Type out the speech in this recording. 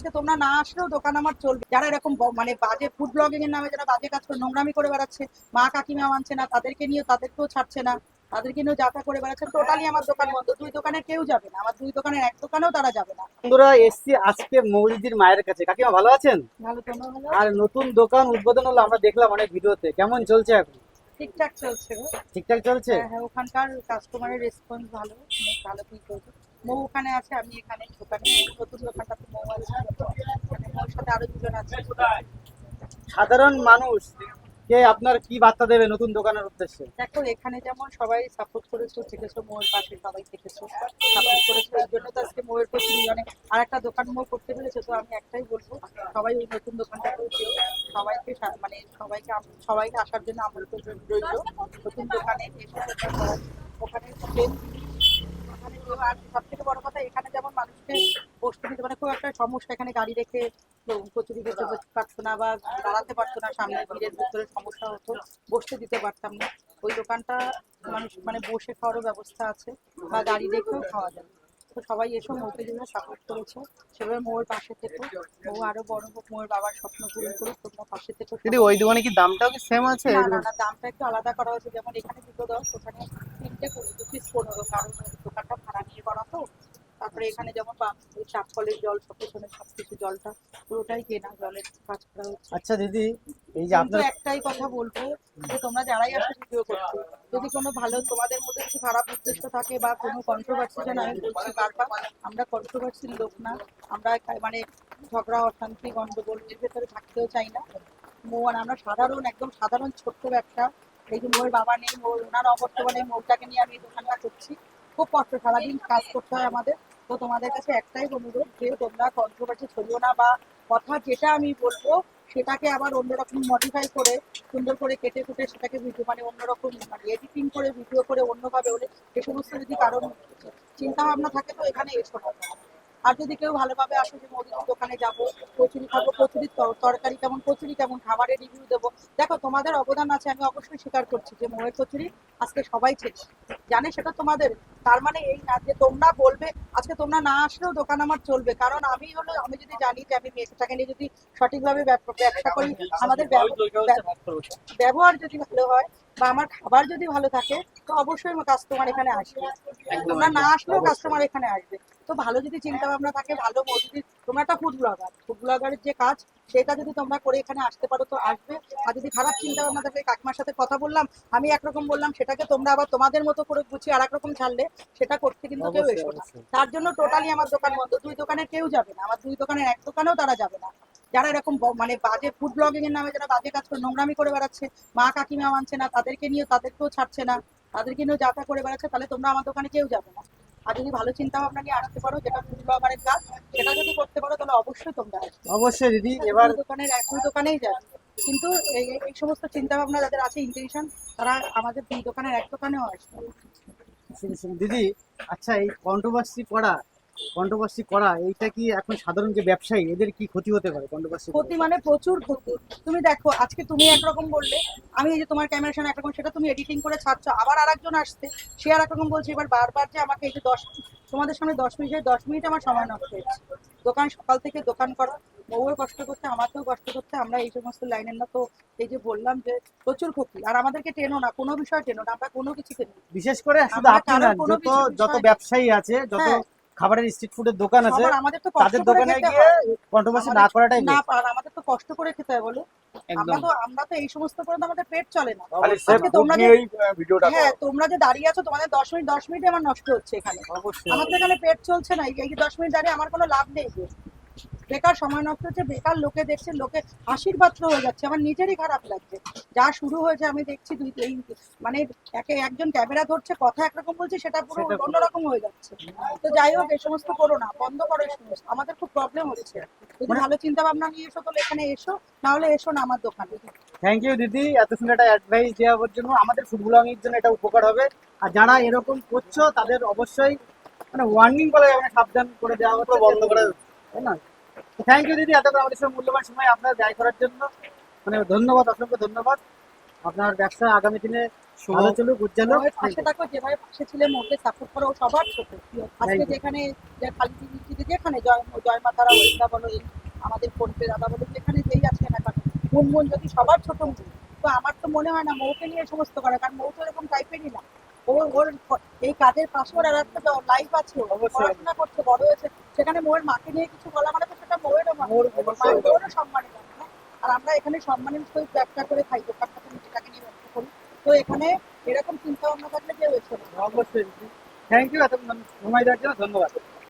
আজকে তোমরা না আসলেও দোকান আমার চলবে। যারা এরকম মানে বাজে ফুড ব্লগিং এর নামে যারা বাজে কাজ করে নোংরামি করে বেড়াচ্ছে মা কাকিমা মানছে না তাদেরকে নিয়ে তাদেরকেও ছাড়ছে না তাদেরকে নিয়েও যাতা করে বেড়াচ্ছে টোটালি আমার দোকান বন্ধ। দুই দোকানে কেউ যাবে না আমার দুই দোকানের এক দোকানেও তারা যাবে না। বন্ধুরা এসছি আজকে মৌলিদির মায়ের কাছে। কাকিমা ভালো আছেন? ভালো তোমরা ভালো? আর নতুন দোকান উদ্বোধন হলো আমরা দেখলাম অনেক ভিডিওতে। কেমন চলছে এখন? ঠিকঠাক চলছে। ঠিকঠাক চলছে? হ্যাঁ হ্যাঁ ওখানকার কাস্টমারের রেসপন্স ভালো। ভালো ফিল করছে মৌ ওখানে আছে আমি এখানে দোকানে নতুন দোকানটাতে মৌ আছে মানে মৌর সাথে আরও দুজন আছে। সাধারণ মানুষ কে আপনার কি বার্তা দেবে নতুন দোকানের উদ্দেশ্যে? দেখো এখানে যেমন সবাই সাপোর্ট করেছ থেকেছো মোয়ের পাশে সবাই থেকেছো সাপোর্ট করেছ এই জন্য তো আজকে মোয়ের প্রতি অনেক আর একটা দোকান মো করতে পেরেছে তো আমি একটাই বলব সবাই ওই নতুন দোকানটা করেছে। সবাইকে মানে সবাইকে সবাইকে আসার জন্য আমন্ত্রণ রইল। নতুন দোকানে এসে ওখানে ওখানে আর সব থেকে বড় কথা এখানে যেমন মানুষকে বসতে দিতে মানে খুব একটা সমস্যা এখানে গাড়ি রেখে কচুরি খেতে পারতো না বা দাঁড়াতে পারতো না সামনে ভিড়ের ভিতরে সমস্যা হতো বসতে দিতে পারতাম না। ওই দোকানটা মানুষ মানে বসে খাওয়ারও ব্যবস্থা আছে বা গাড়ি রেখেও খাওয়া যাবে তো সবাই এসব মৌকে যেভাবে সাপোর্ট করেছে। সেভাবে মোর পাশে থেকে। মৌ আরও বড় হোক মোর বাবার স্বপ্ন পূরণ করুক তোমরা পাশে থেকে। দিদি ওই দোকানে কি দামটাও কি সেম আছে? না না দামটা একটু আলাদা করা হয়েছে। যেমন এখানে দুটো দশ ওখানে তিনটে কুড়ি দু পিস পনেরো কারণ দোকানটা ভাড়া নিয়ে করা তো। তারপরে এখানে যেমন চাপ কলের জল সব পিছনে সব কিছু জলটা পুরোটাই কেনা জলের কাজ করা হচ্ছে। আচ্ছা দিদি এই যে আপনার একটাই কথা বলব যে তোমরা যারাই আসো ভিডিও করতে যদি কোনো ভালো তোমাদের মধ্যে কিছু খারাপ উদ্দেশ্য থাকে বা কোনো কন্ট্রোভার্সি যেন আমি বলছি বারবার আমরা কন্ট্রোভার্সির লোক না। আমরা মানে ঝগড়া অশান্তি গন্ডগোল এর ভেতরে থাকতেও চাই না। মোর আমরা সাধারণ একদম সাধারণ ছোট্ট ব্যবসা। এই যে মোর বাবা নেই মোর ওনার অবর্তমানে মোরটাকে নিয়ে আমি দোকানটা করছি। খুব কষ্ট সারাদিন কাজ করতে হয় আমাদের। তো তোমাদের কাছে একটাই অনুরোধ যে তোমরা কন্ট্রোভার্সি ছড়িও না বা কথা যেটা আমি বলব সেটাকে আবার অন্যরকম মডিফাই করে, সুন্দর করে কেটে কুটে সেটাকে ভিডিও মানে অন্যরকম মানে এডিটিং করে ভিডিও করে অন্যভাবে হলে এ সমস্ত যদি কারণ চিন্তা ভাবনা থাকে তো এখানে এসো আর যদি কেউ ভালোভাবে আসে যে মোদির দোকানে যাব, কচুরি খাব, কচুরির তরকারি কেমন, কচুরি কেমন, খাবারের রিভিউ দেবো। দেখো, তোমাদের অবদান আছে, আমি অবশ্যই স্বীকার করছি যে মোয়ের কচুরি আজকে সবাই চেনে জানে সেটা তোমাদের তার মানে এই না যে তোমরা বলবে আজকে তোমরা না আসলেও দোকান আমার চলবে কারণ আমি হলো আমি যদি জানি যে আমি মেয়েটাকে নিয়ে যদি সঠিকভাবে ব্যব- ব্যবসা করি আমাদের ব্যব- ব্যব- ব্যবহার যদি ভালো হয় বা আমার খাবার যদি ভালো থাকে তো অবশ্যই আমার কাস্টমার এখানে আসবে। তোমরা না আসলেও কাস্টমার এখানে আসবে। তো ভালো যদি চিন্তা ভাবনা থাকে ভালো যদি তোমরা একটা ফুড ব্লগার ফুড ব্লগারের যে কাজ সেটা যদি তোমরা করে এখানে আসতে পারো তো আসবে। আর যদি খারাপ চিন্তা ভাবনা থাকে কাকিমার সাথে কথা বললাম আমি একরকম বললাম সেটাকে তোমরা আবার তোমাদের মতো করে গুছিয়ে আর রকম ছাড়লে সেটা করতে কিন্তু কেউ এসো না। তার জন্য টোটালি আমার দোকান বন্ধ। দুই দোকানে কেউ যাবে না। আমার দুই দোকানের এক দোকানেও তারা যাবে না। যারা এরকম মানে বাজে ফুড ব্লগিং এর নামে যারা বাজে কাজ করে নোংরামি করে বেড়াচ্ছে মা কাকিমা মানছে না তাদেরকে নিয়ে তাদেরকেও ছাড়ছে না তাদেরকে নিয়েও যাতা করে বেড়াচ্ছে তাহলে তোমরা আমার দোকানে কেউ যাবে না। আর যদি ভালো চিন্তা ভাবনা নিয়ে আসতে পারো যেটা ফুড ব্লগারের কাজ সেটা যদি করতে পারো তাহলে অবশ্যই তোমরা আসবে। অবশ্যই দিদি এবার দোকানের এক দোকানেই যাবে। কিন্তু এই এই সমস্ত চিন্তা ভাবনা যাদের আছে ইন্টেনশন তারা আমাদের দুই দোকানের এক দোকানেও আসবে। দিদি আচ্ছা এই কন্ট্রোভার্সি করা কন্ট্রোভার্সি করা এইটা কি এখন সাধারণ যে ব্যবসায়ী এদের কি ক্ষতি হতে পারে কন্ট্রোভার্সি ক্ষতি মানে প্রচুর ক্ষতি। তুমি দেখো আজকে তুমি একরকম বললে আমি এই যে তোমার ক্যামেরার সামনে একরকম সেটা তুমি এডিটিং করে ছাড়ছো আবার আরেকজন আসছে সে আর একরকম বলছে এবার বারবার যে আমাকে এই যে দশ তোমাদের সামনে দশ মিনিটে দশ মিনিট আমার সময় নষ্ট হয়েছে। দোকান সকাল থেকে দোকান করা বউয়ের কষ্ট করতে আমাকেও কষ্ট করতে আমরা এই সমস্ত লাইনের না তো এই যে বললাম যে প্রচুর ক্ষতি। আর আমাদেরকে টেনো না কোনো বিষয় টেনো না আমরা কোনো কিছু টেনো বিশেষ করে শুধু আমরা আপনি না কারোর কোনো যত যত ব্যবসায়ী আছে যত হ্যাঁ। খাবারের স্ট্রিট ফুডের দোকান আছে আমাদের তো তাদের দোকানে গিয়ে। কন্ট্রোভার্সি না করাটাই না পার আমাদের তো কষ্ট করে খেতে হয় বলো আমরা তো আমরা তো এই সমস্ত করে তো আমাদের পেট চলে না। আজকে তোমরা যে- ভিডিওটা হ্যাঁ তোমরা যে দাঁড়িয়ে আছো তোমাদের দশ মিনিট দশ মিনিট আমার নষ্ট হচ্ছে এখানে। অবশ্যই। আমাদের এখানে পেট চলছে না এই এই যে দশ মিনিট দাঁড়িয়ে আমার কোনো লাভ নেই। যে। বেকার সময় নষ্ট হচ্ছে বেকার লোকে দেখছে লোকে হাসির পাত্র হয়ে যাচ্ছে আমার নিজেরই খারাপ লাগছে। যা শুরু হয়েছে আমি দেখছি দুই এই মানে একে একজন ক্যামেরা ধরছে কথা একরকম বলছে সেটা পুরো অন্যরকম হয়ে যাচ্ছে। তো যাই হোক এই সমস্ত করো না বন্ধ করো এই সমস্ত। আমাদের খুব প্রবলেম হচ্ছে। যদি মানে- ভালো চিন্তা ভাবনা নিয়ে এসো তাহলে এখানে এসো না হলে এসো না আমার দোকানে। থ্যাংক ইউ দিদি এত সুন্দর একটা অ্যাডভাইস দেওয়ার জন্য। আমাদের ফুড ব্লগিং জন্য এটা উপকার হবে। আর যারা এরকম করছ তাদের অবশ্যই মানে ওয়ার্নিং বলে যাবে সাবধান করে দেওয়া হচ্ছে বন্ধ করে তাই না? থ্যাংক ইউ দিদি। এতক্ষণ আমাদের সঙ্গে মূল্যবান সময় আপনার ব্যয় করার জন্য। মানে ধন্যবাদ অসংখ্য ধন্যবাদ। আপনার ব্যবসা আগামী দিনে ভালো। চলুক উজ্জ্বল পাশে থাকো যেভাবে পাশে ছিলে মোকে সাপোর্ট করো সবার ছোট আজকে যেখানে যেখানে জয় জয় মাতারা হরিদা বলো আমাদের ফোনপে দাদা বলো যেখানে যেই আছে না কেন মুনমুন যদি সবার ছোট তো আমার তো মনে হয় না মৌকে নিয়ে সমস্ত করে কারণ মৌ তো এরকম টাইপেরই না। ও ওর এই কাজের পাশে ওর আর একটা লাইফ আছে পড়াশোনা করছে বড় হয়েছে সেখানে মৌয়ের মাকে নিয়ে কিছু বলা মানে তো সেটা মৌয়েরও মানে অবশ্যই। মৌয়েরও সম্মানের ব্যাপার, না? আর আমরা এখানে সম্মানের সহিত ব্যবসা করে খাই দোকানটা নিজেটাকে নিয়ে ব্যবসা করি। তো এখানে এরকম চিন্তা ভাবনা থাকলে কেউ অবশ্যই থ্যাংক ইউ এত সময় দেওয়ার জন্য ধন্যবাদ।